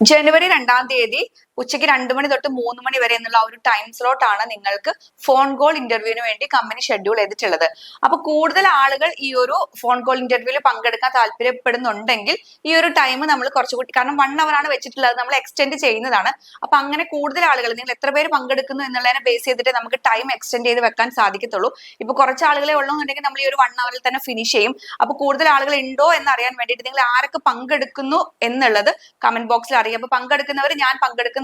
ജനുവരി രണ്ടാം തീയതി ഉച്ചയ്ക്ക് രണ്ട് മണി തൊട്ട് മൂന്ന് മണി വരെ എന്നുള്ള ഒരു ടൈം സ്ലോട്ട് ആണ് നിങ്ങൾക്ക് ഫോൺ കോൾ ഇന്റർവ്യൂവിന് വേണ്ടി കമ്പനി ഷെഡ്യൂൾ ചെയ്തിട്ടുള്ളത്. അപ്പൊ കൂടുതൽ ആളുകൾ ഈ ഒരു ഫോൺ കോൾ ഇന്റർവ്യൂവിൽ പങ്കെടുക്കാൻ താല്പര്യപ്പെടുന്നുണ്ടെങ്കിൽ ഈ ഒരു ടൈം നമ്മൾ കുറച്ചുകൂടി കാരണം വൺ അവർ ആണ് വെച്ചിട്ടുള്ളത് നമ്മൾ എക്സ്റ്റെൻഡ് ചെയ്യുന്നതാണ്. അപ്പൊ അങ്ങനെ കൂടുതൽ ആളുകൾ നിങ്ങൾ എത്ര പേര് പങ്കെടുക്കുന്നു എന്നുള്ളതിനെ ബേസ് ചെയ്തിട്ട് നമുക്ക് ടൈം എക്സ്റ്റെൻഡ് ചെയ്ത് വെക്കാൻ സാധിക്കത്തുള്ളൂ. ഇപ്പൊ കുറച്ച് ആളുകളെ ഉള്ളൂന്നുണ്ടെങ്കിൽ നമ്മൾ ഈ ഒരു വൺ അവറിൽ തന്നെ ഫിനിഷ് ചെയ്യും. അപ്പൊ കൂടുതൽ ആളുകൾ ഉണ്ടോ എന്ന് അറിയാൻ വേണ്ടിയിട്ട് നിങ്ങൾ ആരൊക്കെ പങ്കെടുക്കുന്നു എന്നുള്ളത് കമന്റ് ബോക്സിൽ അറിയാം. അപ്പൊ പങ്കെടുക്കുന്നവർ ഞാൻ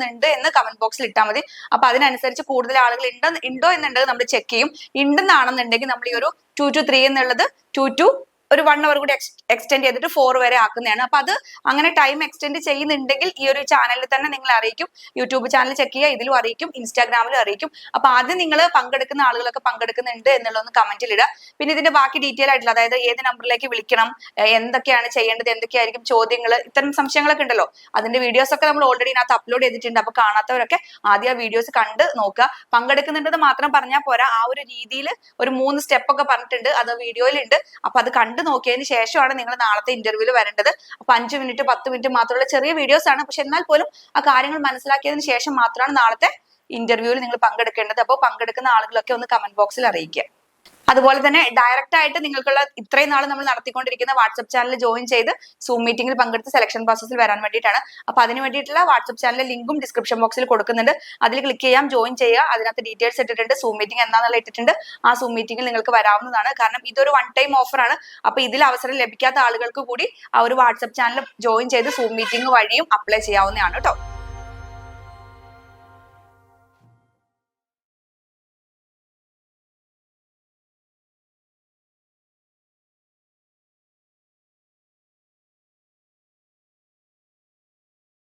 പങ്കെടുക്കുന്നുണ്ട് എന്ന് കമന്റ് ബോക്സിൽ ഇട്ടാൽ മതി. അപ്പൊ അതിനനുസരിച്ച് കൂടുതൽ ആളുകൾ ഉണ്ടോ ഉണ്ടോ എന്നുള്ളത് നമ്മൾ ചെക്ക് ചെയ്യും. ഉണ്ടെന്നാണെന്നുണ്ടെങ്കിൽ നമ്മൾ ഈ ഒരു ടു ടു ത്രീ എന്നുള്ളത് ടു ടു ഒരു വൺ അവർ കൂടി എക്സ്റ്റെൻഡ് ചെയ്തിട്ട് ഫോർ വരെ ആക്കുന്നതാണ്. അപ്പൊ അത് അങ്ങനെ ടൈം എക്സ്റ്റെൻഡ് ചെയ്യുന്നുണ്ടെങ്കിൽ ഈ ഒരു ചാനലിൽ തന്നെ നിങ്ങൾ അറിയിക്കും. യൂട്യൂബ് ചാനൽ ചെക്ക് ചെയ്യുക ഇതിലും അറിയിക്കും ഇൻസ്റ്റാഗ്രാമിലും അറിയിക്കും. അപ്പൊ ആദ്യം നിങ്ങൾ പങ്കെടുക്കുന്ന ആളുകളൊക്കെ പങ്കെടുക്കുന്നുണ്ട് എന്നുള്ളതൊന്ന് കമന്റിൽ ഇടുക. പിന്നെ ഇതിന്റെ ബാക്കി ഡീറ്റെയിൽ ആയിട്ടുള്ള അതായത് ഏത് നമ്പറിലേക്ക് വിളിക്കണം എന്തൊക്കെയാണ് ചെയ്യേണ്ടത് എന്തൊക്കെയായിരിക്കും ചോദ്യങ്ങൾ ഇത്തരം സംശയങ്ങളൊക്കെ ഉണ്ടല്ലോ. അതിന്റെ വീഡിയോസ് ഒക്കെ നമ്മൾ ഓൾറെഡി ഇതിനകത്ത് അപ്ലോഡ് ചെയ്തിട്ടുണ്ട്. അപ്പൊ കാണാത്തവരൊക്കെ ആദ്യം ആ വീഡിയോസ് കണ്ട് നോക്കുക. പങ്കെടുക്കുന്നുണ്ടെന്ന് മാത്രം പറഞ്ഞാൽ പോരാ. ആ ഒരു രീതിയിൽ ഒരു മൂന്ന് സ്റ്റെപ്പ് ഒക്കെ പറഞ്ഞിട്ടുണ്ട്. അത് വീഡിയോയിലുണ്ട് അപ്പൊ അത് കണ്ടു നോക്കിയതിന് ശേഷമാണ് നിങ്ങൾ നാളത്തെ ഇന്റർവ്യൂവിൽ വരേണ്ടത്. അപ്പൊ അഞ്ച് മിനിറ്റ് പത്ത് മിനിറ്റ് മാത്രമുള്ള ചെറിയ വീഡിയോസ് ആണ്. പക്ഷെ എന്നാൽ പോലും ആ കാര്യങ്ങൾ മനസ്സിലാക്കിയതിന് ശേഷം മാത്രമാണ് നാളത്തെ ഇന്റർവ്യൂവിൽ നിങ്ങൾ പങ്കെടുക്കേണ്ടത്. അപ്പോൾ പങ്കെടുക്കുന്ന ആളുകളൊക്കെ ഒന്ന് കമന്റ് ബോക്സിൽ അറിയിക്കുക. അതുപോലെ തന്നെ ഡയറക്റ്റ് ആയിട്ട് നിങ്ങൾക്കുള്ള ഇത്രയും നാൾ നമ്മൾ നടത്തിക്കൊണ്ടിരിക്കുന്ന വാട്സ്ആപ്പ് ചാനൽ ജോയിൻ ചെയ്ത് സൂം മീറ്റിംഗിൽ പങ്കെടുത്ത് സെലക്ഷൻ പ്രോസസ്സിൽ വരാൻ വേണ്ടിയിട്ടാണ്. അപ്പൊ അതിന് വേണ്ടിയിട്ടുള്ള വാട്സ്ആപ്പ് ചാനലിലെ ലിങ്കും ഡിസ്ക്രിപ്ഷൻ ബോക്സിൽ കൊടുക്കുന്നുണ്ട്. അതിൽ ക്ലിക്ക് ചെയ്യാം ജോയിൻ ചെയ്യുക. അതിനകത്ത് ഡീറ്റെയിൽസ് ഇട്ടിട്ടുണ്ട്. സൂം മീറ്റിംഗ് എന്താണെന്നുള്ള ഇട്ടിട്ടുണ്ട്. ആ സൂം മീറ്റിംഗിൽ നിങ്ങൾക്ക് വരാവുന്നതാണ്. കാരണം ഇതൊരു വൺ ടൈം ഓഫർ ആണ്. അപ്പൊ ഇതിൽ അവസരം ലഭിക്കാത്ത ആളുകൾക്ക് കൂടി ആ ഒരു വാട്സ്ആപ്പ് ചാനൽ ജോയിൻ ചെയ്ത് സൂം മീറ്റിംഗ് വഴിയും അപ്ലൈ ചെയ്യാവുന്നതാണ് കേട്ടോ